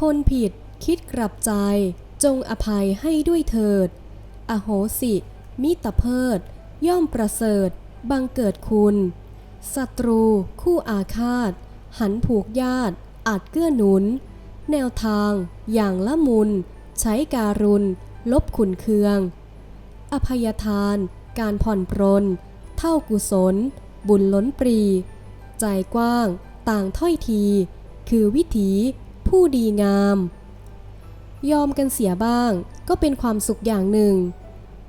คนผิดคิดกลับใจ จงอภัยให้ด้วยเถิด อโหสิ มิตรเพิด ย่อมประเสริฐ บังเกิดคุณศัตรู คู่อาฆาต หันผูกญาติ อาจเกื้อหนุน แนวทาง อย่างละมุน ใช้การุณ ลบขุนเคือง อภัยทาน การผ่อนปรน เท่ากุศล บุญล้นปรี ใจกว้าง ต่างถ้อยที คือวิถี ผู้ดีงาม ยอมกันเสียบ้างก็เป็นความสุขอย่างหนึ่ง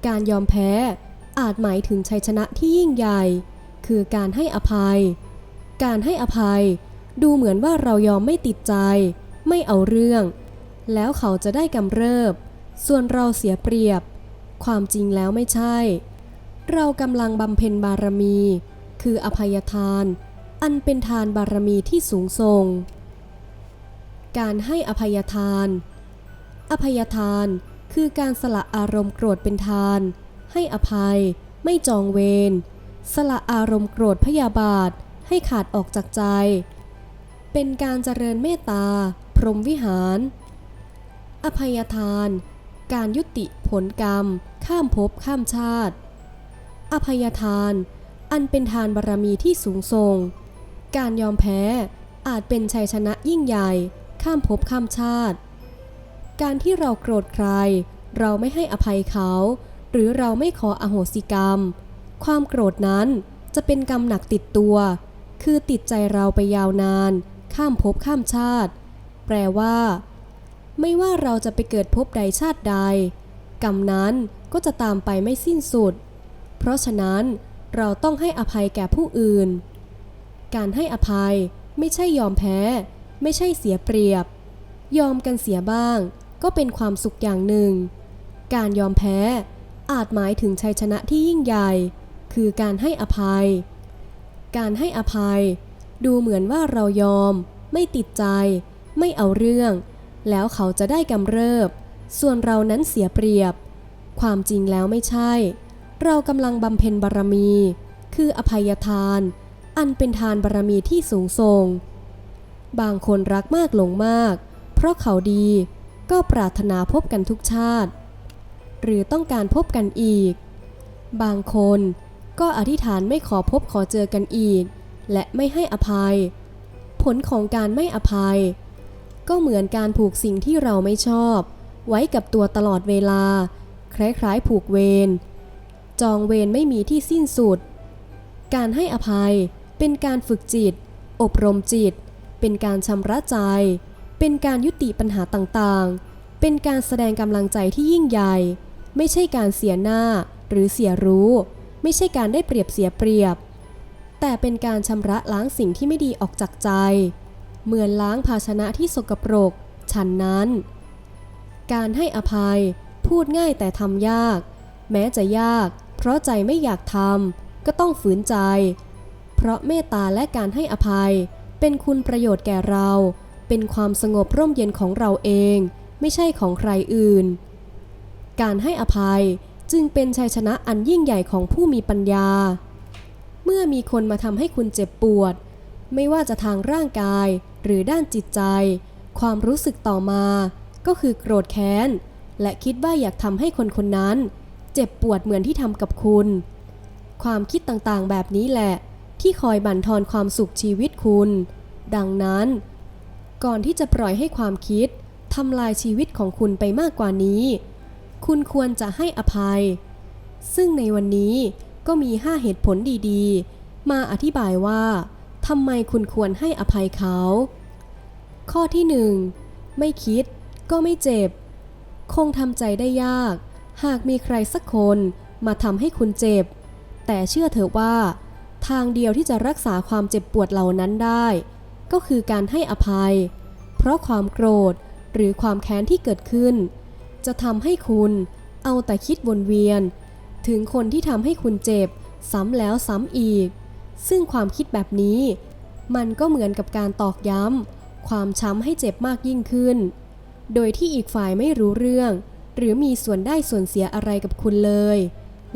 การยอมแพ้อาจหมายถึงชัยชนะที่ยิ่งใหญ่ คือการให้อภัย การให้อภัยดูเหมือนว่าเรายอมไม่ติดใจ ไม่เอาเรื่อง แล้วเขาจะได้กำเริบ ส่วนเราเสียเปรียบ ความจริงแล้วไม่ใช่ เรากำลังบำเพ็ญบารมี คืออภัยทาน อันเป็นทานบารมีที่สูงส่ง การให้อภัยทาน อภัยทานคือการสละอารมณ์โกรธเป็นทาน ให้อภัย ไม่จองเวร สละอารมณ์โกรธพยาบาท ให้ขาดออกจากใจ เป็นการเจริญเมตตา พรหมวิหาร อภัยทาน การยุติผลกรรม ข้ามภพข้ามชาติ อภัยทาน อันเป็นทานบารมีที่สูงส่ง การยอมแพ้อาจเป็นชัยชนะยิ่งใหญ่ ข้ามภพข้ามชาติ การที่เราโกรธใคร เราไม่ให้อภัยเขา หรือเราไม่ขออโหสิกรรม ความโกรธนั้นจะเป็นกรรมหนักติดตัว คือติดใจเราไปยาวนาน ข้ามภพข้ามชาติ แปลว่า ไม่ว่าเราจะไปเกิดภพใดชาติใด กรรมนั้นก็จะตามไปไม่สิ้นสุด เพราะฉะนั้นเราต้องให้อภัยแก่ผู้อื่น การให้อภัยไม่ใช่ยอมแพ้ ไม่ใช่เสียเปรียบ ยอมกันเสียบ้าง ก็เป็นความสุขอย่างหนึ่ง การยอมแพ้อาจหมายถึงชัยชนะที่ยิ่งใหญ่ คือการให้อภัย การให้อภัย ดูเหมือนว่าเรายอม ไม่ติดใจ ไม่เอาเรื่อง แล้วเขาจะได้กำเริบ ส่วนเรานั้นเสียเปรียบ ความจริงแล้วไม่ใช่ เรากำลังบำเพ็ญบารมี คืออภัยทาน อันเป็นทานบารมีที่สูงส่ง บางคนรักมากหลงมาก เพราะเขาดีก็ปรารถนาพบกันทุกชาติ หรือต้องการพบกันอีก บางคนก็อธิษฐานไม่ขอพบขอเจอกันอีก และไม่ให้อภัย ผลของการไม่อภัย ก็เหมือนการผูกสิ่งที่เราไม่ชอบ ไว้กับตัวตลอดเวลา คล้ายๆผูกเวรจองเวรไม่มีที่สิ้นสุด การให้อภัยเป็นการฝึกจิต อบรมจิต เป็นการชำระใจ เป็นการยุติปัญหาต่างๆ เป็นการแสดงกำลังใจที่ยิ่งใหญ่ ไม่ใช่การเสียหน้าหรือเสียรู้ ไม่ใช่การได้เปรียบเสียเปรียบ แต่เป็นการชำระล้างสิ่งที่ไม่ดีออกจากใจ เหมือนล้างภาชนะที่สกปรก ฉันนั้น การให้อภัย พูดง่ายแต่ทำยาก แม้จะยาก เพราะใจไม่อยากทำก็ต้องฝืนใจ เพราะเมตตาและการให้อภัย เป็นคุณประโยชน์แก่เรา เป็นความสงบร่มเย็นของเราเอง ไม่ใช่ของใครอื่น การให้อภัยจึงเป็นชัยชนะอันยิ่งใหญ่ของผู้มีปัญญา เมื่อมีคนมาทำให้คุณเจ็บปวด ไม่ว่าจะทางร่างกายหรือด้านจิตใจ ความรู้สึกต่อมา ก็คือโกรธแค้น และคิดว่าอยากทำให้คนคนนั้น เจ็บปวดเหมือนที่ทำกับคุณ ความคิดต่างๆแบบนี้แหละ ที่คอยบั่นทอนความสุขชีวิตคุณ ดังนั้น ก่อนที่จะปล่อยให้ความคิดทำลายชีวิตของคุณไปมากกว่านี้ คุณควรจะให้อภัย ซึ่งในวันนี้ก็มี 5 เหตุผลดีๆ มาอธิบายว่าทำไมคุณควรให้อภัยเขา ข้อที่ 1 ไม่คิดก็ไม่เจ็บ คงทำใจได้ยาก หากมีใครสักคนมาทำให้คุณเจ็บ แต่เชื่อเถอะว่า ทางเดียวที่จะรักษาความเจ็บปวดเหล่านั้นได้ ก็คือการให้อภัย เพราะความโกรธหรือความแค้นที่เกิดขึ้น จะทำให้คุณเอาแต่คิดวนเวียน ถึงคนที่ทำให้คุณเจ็บ ซ้ำแล้วซ้ำอีก ซึ่งความคิดแบบนี้ มันก็เหมือนกับการตอกย้ำความช้ำให้เจ็บมากยิ่งขึ้น โดยที่อีกฝ่ายไม่รู้เรื่อง หรือมีส่วนได้ส่วนเสียอะไรกับคุณเลย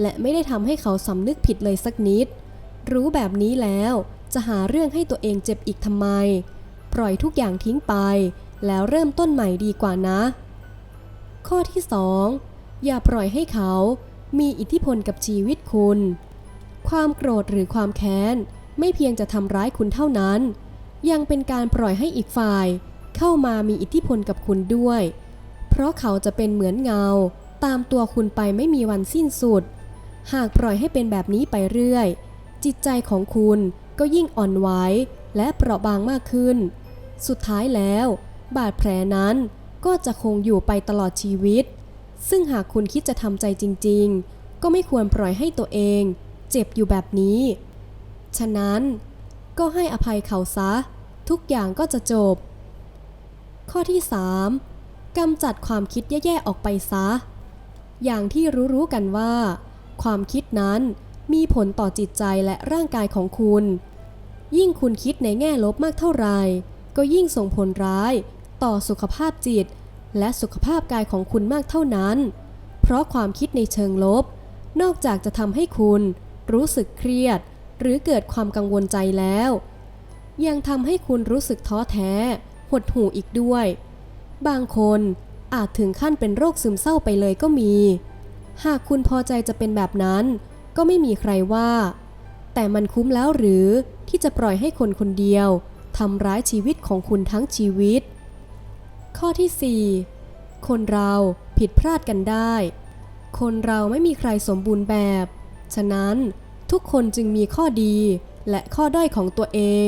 และไม่ได้ทำให้เขาสำนึกผิดเลยสักนิด รู้แบบนี้แล้ว จะหาเรื่องให้ตัวเองเจ็บอีกทำไม ปล่อยทุกอย่างทิ้งไป แล้วเริ่มต้นใหม่ดีกว่านะ ข้อที่ 2 อย่าปล่อยให้เขา มีอิทธิพลกับชีวิตคุณ ความโกรธหรือความแค้น ไม่เพียงจะทำร้ายคุณเท่านั้น ยังเป็นการปล่อยให้อีกฝ่าย เข้ามามีอิทธิพลกับคุณด้วย เพราะเขาจะเป็นเหมือนเงา ตามตัวคุณไปไม่มีวันสิ้นสุด หากปล่อยให้เป็นแบบนี้ไปเรื่อย จิตใจของคุณก็ยิ่งอ่อนไหวและเปราะบางมากขึ้น สุดท้ายแล้ว บาดแผลนั้นก็จะคงอยู่ไปตลอดชีวิต ซึ่งหากคุณคิดจะทำใจจริง ๆ ก็ไม่ควรปล่อยให้ตัวเอง เจ็บอยู่แบบนี้ ฉะนั้นก็ให้อภัยเขาซะ ทุกอย่างก็จะจบ ข้อที่ 3. กำจัดความคิดแย่ๆออกไปซะ อย่างที่รู้ๆกันว่า ความคิดนั้น มีผลต่อจิตใจและร่างกายของคุณ ยิ่งคุณคิดในแง่ลบมากเท่าไหร่ก็ยิ่งส่งผลร้าย ต่อสุขภาพจิต และสุขภาพกายของคุณมากเท่านั้น เพราะความคิดในเชิงลบ นอกจากจะทำให้คุณรู้สึกเครียด หรือเกิดความกังวลใจแล้ว ยังทำให้คุณรู้สึกท้อแท้ หดหู่อีกด้วย บางคนอาจถึงขั้นเป็นโรคซึมเศร้าไปเลยก็มี หากคุณพอใจจะเป็นแบบนั้น ก็ไม่มีใครว่า แต่มันคุ้มแล้วหรือที่จะปล่อยให้คนคนเดียวทำร้ายชีวิตของคุณทั้งชีวิต ข้อที่ 4 คนเราผิดพลาดกันได้ คนเราไม่มีใครสมบูรณ์แบบ ฉะนั้นทุกคนจึงมีข้อดีและข้อด้อยของตัวเอง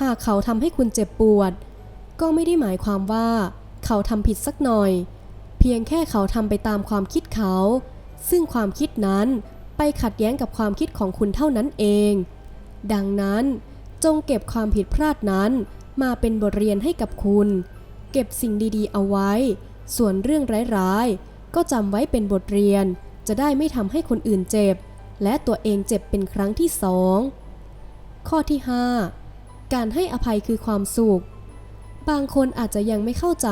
หากเขาทำให้คุณเจ็บปวด ก็ไม่ได้หมายความว่า เขาทำผิดสักหน่อย เพียงแค่เขาทำไปตามความคิดเขา ซึ่งความคิดนั้น ไปขัดแย้งกับความคิดของคุณเท่านั้นเอง ดังนั้นจงเก็บความผิดพลาดนั้นมาเป็นบทเรียนให้กับคุณ เก็บสิ่งดีๆ เอาไว้ ส่วนเรื่องร้ายๆ ก็จำไว้เป็นบทเรียน จะได้ไม่ทำให้คนอื่นเจ็บ และตัวเองเจ็บเป็นครั้งที่สองข้อที่ 5 การให้อภัยคือความสุข บางคนอาจจะยังไม่เข้าใจ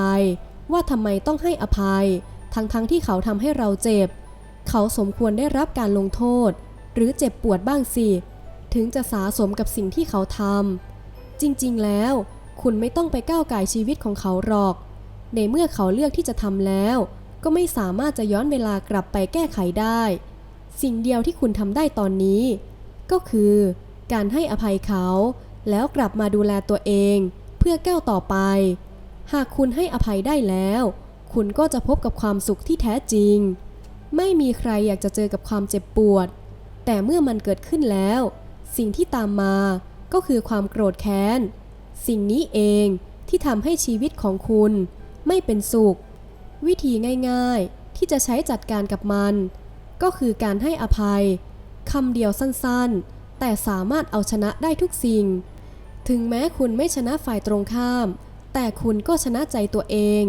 ว่าทำไมต้องให้อภัย ทั้งๆทที่เขาทำให้เราเจ็บ เขาสมควรได้รับการลงโทษ หรือเจ็บปวดบ้างสิ ถึงจะสาสมกับสิ่งที่เขาทำจริงๆแล้ว คุณไม่ต้องไปก้าวไก่ชีวิตของเขาหรอก ในเมื่อเขาเลือกที่จะทำแล้ว ก็ไม่สามารถจะย้อนเวลากลับไปแก้ไขได้ สิ่งเดียวที่คุณทำได้ตอนนี้ ก็คือ การให้อภัยเขา แล้วกลับมาดูแลตัวเอง เพื่อก้าวต่อไป หากคุณให้อภัยได้แล้ว คุณก็จะพบกับความสุขที่แท้จริง ไม่มีใครอยากจะเจอกับความเจ็บปวด แต่เมื่อมันเกิดขึ้นแล้ว สิ่งที่ตามมาก็คือความโกรธแค้น สิ่งนี้เองที่ทำให้ชีวิตของคุณไม่เป็นสุข วิธีง่ายๆที่จะใช้จัดการกับมัน ก็คือการให้อภัยคำเดียวสั้นๆ แต่สามารถเอาชนะได้ทุกสิ่ง ถึงแม้คุณไม่ชนะฝ่ายตรงข้าม แต่คุณก็ชนะใจตัวเอง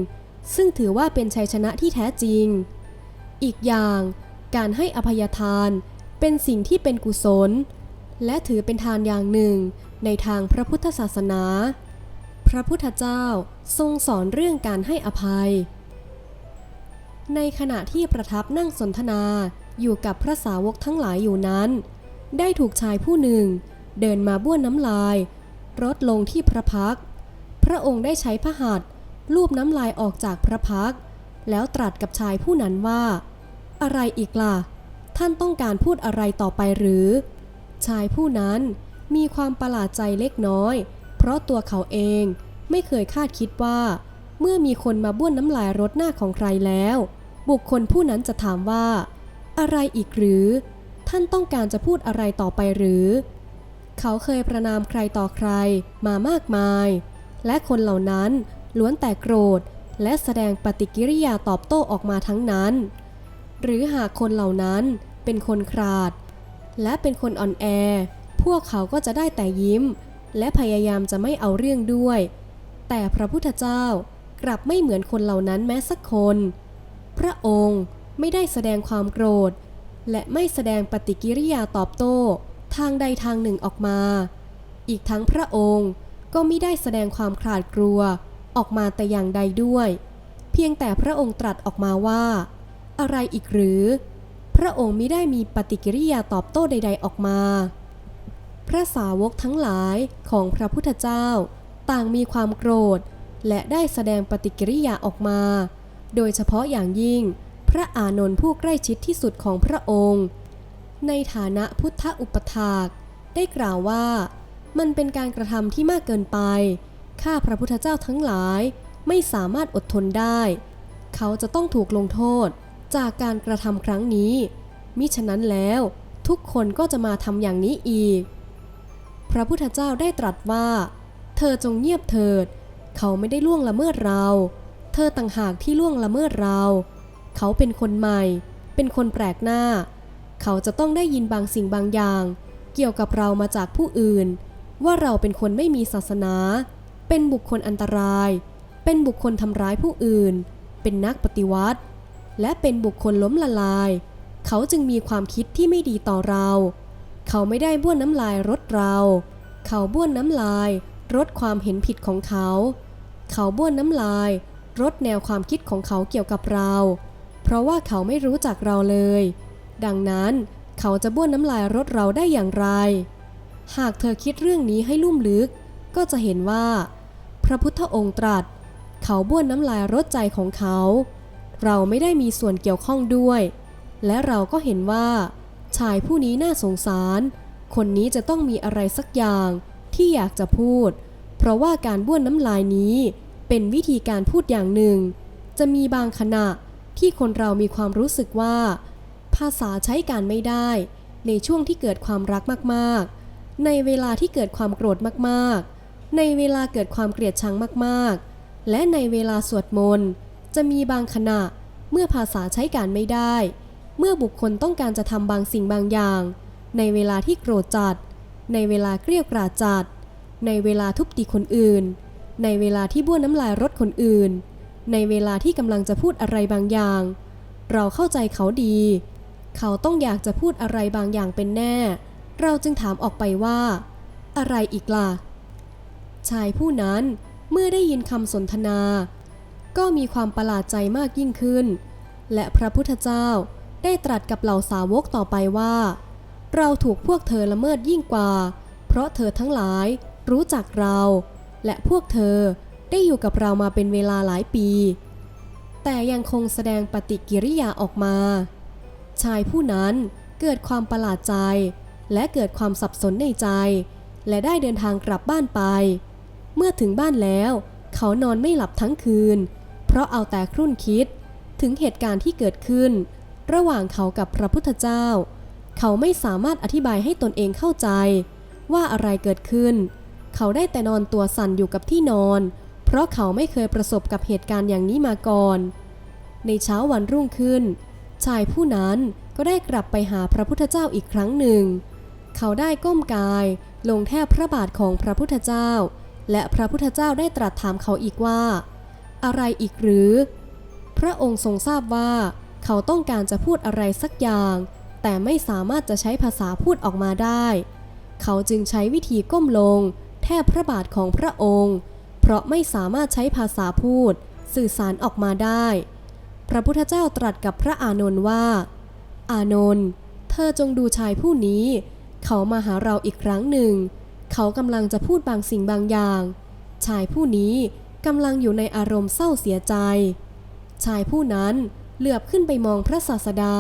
ซึ่งถือว่าเป็นชัยชนะที่แท้จริง อีกอย่าง การให้อภัยทานเป็นสิ่งที่เป็นกุศล และถือเป็นทานอย่างหนึ่งในทางพระพุทธศาสนา พระพุทธเจ้าทรงสอนเรื่องการให้อภัย ในขณะที่ประทับนั่งสนทนาอยู่กับพระสาวกทั้งหลายอยู่นั้น ได้ถูกชายผู้หนึ่งเดินมาบ้วนน้ำลายรดลงที่พระพัก พระองค์ได้ใช้พระหัตถ์ลูบน้ำลายออกจากพระพัก แล้วตรัสกับชายผู้นั้นว่า อะไรอีกล่ะ ท่านต้องการพูดอะไรต่อไปหรือ ชายผู้นั้นมีความประหลาดใจเล็กน้อย เพราะตัวเขาเองไม่เคยคาดคิดว่า เมื่อมีคนมาบ้วนน้ำลายรดหน้าของใครแล้ว บุคคลผู้นั้นจะถามว่า อะไรอีกหรือ ท่านต้องการจะพูดอะไรต่อไปหรือ เขาเคยประนามใครต่อใครมามากมาย และคนเหล่านั้นล้วนแต่โกรธและแสดงปฏิกิริยาตอบโต้ออกมาทั้งนั้น หรือหากคนเหล่านั้นเป็นคนขาด และเป็นคนอ่อนแอ พวกเขาก็จะได้แต่ยิ้ม และพยายามจะไม่เอาเรื่องด้วย แต่พระพุทธเจ้ากลับไม่เหมือนคนเหล่านั้นแม้สักคน พระองค์ไม่ได้แสดงความโกรธ และไม่แสดงปฏิกิริยาตอบโต้ ทางใดทางหนึ่งออกมา อีกทั้งพระองค์ก็ไม่ได้แสดงความขลาดกลัวออกมาแต่อย่างใดด้วย เพียงแต่พระองค์ตรัสออกมาว่า อะไรอีกหรือ พระองค์ไม่ได้มีปฏิกิริยาตอบโต้ใด ๆออกมา พระสาวกทั้งหลายของพระพุทธเจ้า ต่างมีความโกรธ และได้แสดงปฏิกิริยาออกมา โดยเฉพาะอย่างยิ่ง พระอานนท์ผู้ใกล้ชิดที่สุดของพระองค์ ในฐานะพุทธอุปถากได้กล่าวว่า มันเป็นการกระทำที่มากเกินไป ข้าพระพุทธเจ้าทั้งหลายไม่สามารถอดทนได้ เขาจะต้องถูกลงโทษ จากการกระทำครั้งนี้ มิฉะนั้นแล้วทุกคนก็จะมาทำอย่างนี้อีก พระพุทธเจ้าได้ตรัสว่า เธอจงเงียบเถิด เขาไม่ได้ล่วงละเมิดเรา เธอต่างหากที่ล่วงละเมิดเรา เขาเป็นคนใหม่ เป็นคนแปลกหน้า เขาจะต้องได้ยินบางสิ่งบางอย่าง เกี่ยวกับเรามาจากผู้อื่น ว่าเราเป็นคนไม่มีศาสนา เป็นบุคคลอันตราย เป็นบุคคลทำร้ายผู้อื่น เป็นนักปฏิวัติ และเป็นบุคคลล้มละลาย เขาจึงมีความคิดที่ไม่ดีต่อเรา เขาไม่ได้บ้วนน้ำลายรดเรา เขาบ้วนน้ำลายรดความเห็นผิดของเขา เขาบ้วนน้ำลายรดแนวความคิดของเขาเกี่ยวกับเรา เพราะว่าเขาไม่รู้จักเราเลย ดังนั้นเขาจะบ้วนน้ำลายรดเราได้อย่างไร หากเธอคิดเรื่องนี้ให้ลุ่มลึก ก็จะเห็นว่า พระพุทธองค์ตรัส เขาบ้วนน้ำลายรดใจของเขา เราไม่ได้มีส่วนเกี่ยวข้องด้วย และเราก็เห็นว่า ชายผู้นี้น่าสงสาร คนนี้จะต้องมีอะไรสักอย่างที่อยากจะพูด เพราะว่าการบ้วนน้ำลายนี้ เป็นวิธีการพูดอย่างหนึ่ง จะมีบางขณะที่คนเรามีความรู้สึกว่า ภาษาใช้การไม่ได้ ในช่วงที่เกิดความรักมากๆ ในเวลาที่เกิดความโกรธมากๆ ในเวลาเกิดความเกลียดชังมากๆ และในเวลาสวดมนต์ จะมีบางขณะเมื่อภาษาใช้การไม่ได้ เมื่อบุคคลต้องการจะทำบางสิ่งบางอย่าง ในเวลาที่โกรธจัด ในเวลาเกลียวกราจัด ในเวลาทุบตีคนอื่น ในเวลาที่บ้วนน้ำลายรถคนอื่น ในเวลาที่กำลังจะพูดอะไรบางอย่าง เราเข้าใจเขาดี เขาต้องอยากจะพูดอะไรบางอย่างเป็นแน่ เราจึงถามออกไปว่า อะไรอีกล่ะชายผู้นั้นเมื่อได้ยินคำสนทนา ก็มีความประหลาดใจมากยิ่งขึ้น และพระพุทธเจ้าได้ตรัสกับเหล่าสาวกต่อไปว่า เราถูกพวกเธอละเมิดยิ่งกว่า เพราะเธอทั้งหลายรู้จักเรา และพวกเธอได้อยู่กับเรามาเป็นเวลาหลายปี แต่ยังคงแสดงปฏิกิริยาออกมา ชายผู้นั้นเกิดความประหลาดใจ และเกิดความสับสนในใจ และได้เดินทางกลับบ้านไป เมื่อถึงบ้านแล้ว เขานอนไม่หลับทั้งคืน เพราะเอาแต่ครุ่นคิดถึงเหตุการณ์ที่เกิดขึ้น ระหว่างเขากับพระพุทธเจ้า เขาไม่สามารถอธิบายให้ตนเองเข้าใจ ว่าอะไรเกิดขึ้น เขาได้แต่นอนตัวสั่นอยู่กับที่นอน เพราะเขาไม่เคยประสบกับเหตุการณ์อย่างนี้มาก่อน ในเช้าวันรุ่งขึ้น ชายผู้นั้นก็ได้กลับไปหาพระพุทธเจ้าอีกครั้งหนึ่ง เขาได้ก้มกายลงแทบพระบาทของพระพุทธเจ้า และพระพุทธเจ้าได้ตรัสถามเขาอีกว่า อะไรอีกหรือ พระองค์ทรงทราบว่า เขาต้องการจะพูดอะไรสักอย่าง แต่ไม่สามารถจะใช้ภาษาพูดออกมาได้ เขาจึงใช้วิธีก้มลง แทบพระบาทของพระองค์ เพราะไม่สามารถใช้ภาษาพูด สื่อสารออกมาได้ พระพุทธเจ้าตรัสกับพระอานนท์ว่า อานนท์เธอจงดูชายผู้นี้ เขามาหาเราอีกครั้งหนึ่ง เขากำลังจะพูดบางสิ่งบางอย่าง ชายผู้นี้ กำลังอยู่ในอารมณ์เศร้าเสียใจ ชายผู้นั้นเหลือบขึ้นไปมองพระศาสดา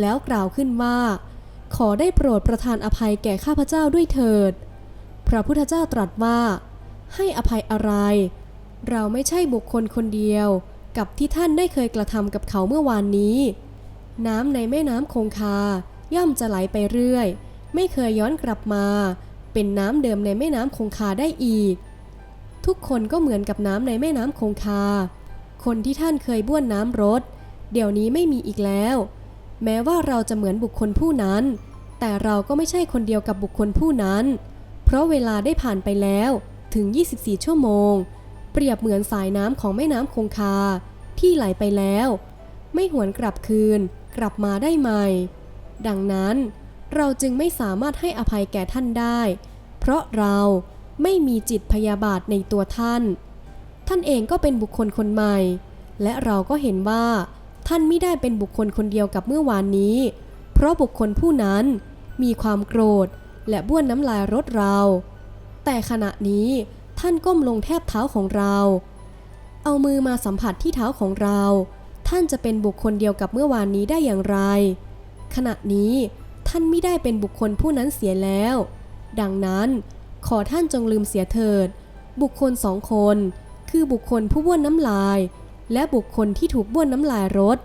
แล้วกล่าวขึ้นว่า ขอได้โปรดประทานอภัยแก่ข้าพเจ้าด้วยเถิด พระพุทธเจ้าตรัสว่า ให้อภัยอะไร เราไม่ใช่บุคคลคนเดียว กับที่ท่านได้เคยกระทำกับเขาเมื่อวานนี้ น้ำในแม่น้ำคงคา ย่อมจะไหลไปเรื่อย ไม่เคยย้อนกลับมา เป็นน้ำเดิมในแม่น้ำคงคาได้อีก ทุกคนก็เหมือนกับน้ำในแม่น้ำคงคา คนที่ท่านเคยบ้วนน้ำรถ เดี๋ยวนี้ไม่มีอีกแล้ว แม้ว่าเราจะเหมือนบุคคลผู้นั้น แต่เราก็ไม่ใช่คนเดียวกับบุคคลผู้นั้น เพราะเวลาได้ผ่านไปแล้วถึง 24 ชั่วโมง เปรียบเหมือนสายน้ำของแม่น้ำคงคา ที่ไหลไปแล้ว ไม่หวนกลับคืน กลับมาได้ใหม่ ดังนั้นเราจึงไม่สามารถให้อภัยแก่ท่านได้ เพราะเรา ไม่มีจิตพยาบาทในตัวท่าน ท่านเองก็เป็นบุคคลคนใหม่ และเราก็เห็นว่า ท่านไม่ได้เป็นบุคคลคนเดียวกับเมื่อวานนี้ เพราะบุคคลผู้นั้นมีความโกรธและบ้วนน้ำลายรถเรา แต่ขณะนี้ท่านก้มลงแทบเท้าของเรา เอามือมาสัมผัสที่เท้าของเรา ท่านจะเป็นบุคคลเดียวกับเมื่อวานนี้ได้อย่างไร ขณะนี้ท่านไม่ได้เป็นบุคคลผู้นั้นเสียแล้ว ดังนั้น ขอท่านจงลืมเสียเถิด บุคคลสองคน คือบุคคลผู้บ้วนน้ำลาย และบุคคลที่ถูกบ้วนน้ำลายรถ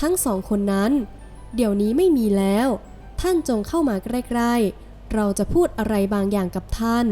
ทั้งสองคนนั้น เดี๋ยวนี้ไม่มีแล้ว ท่านจงเข้ามาใกล้ ๆ เราจะพูดอะไรบางอย่างกับท่าน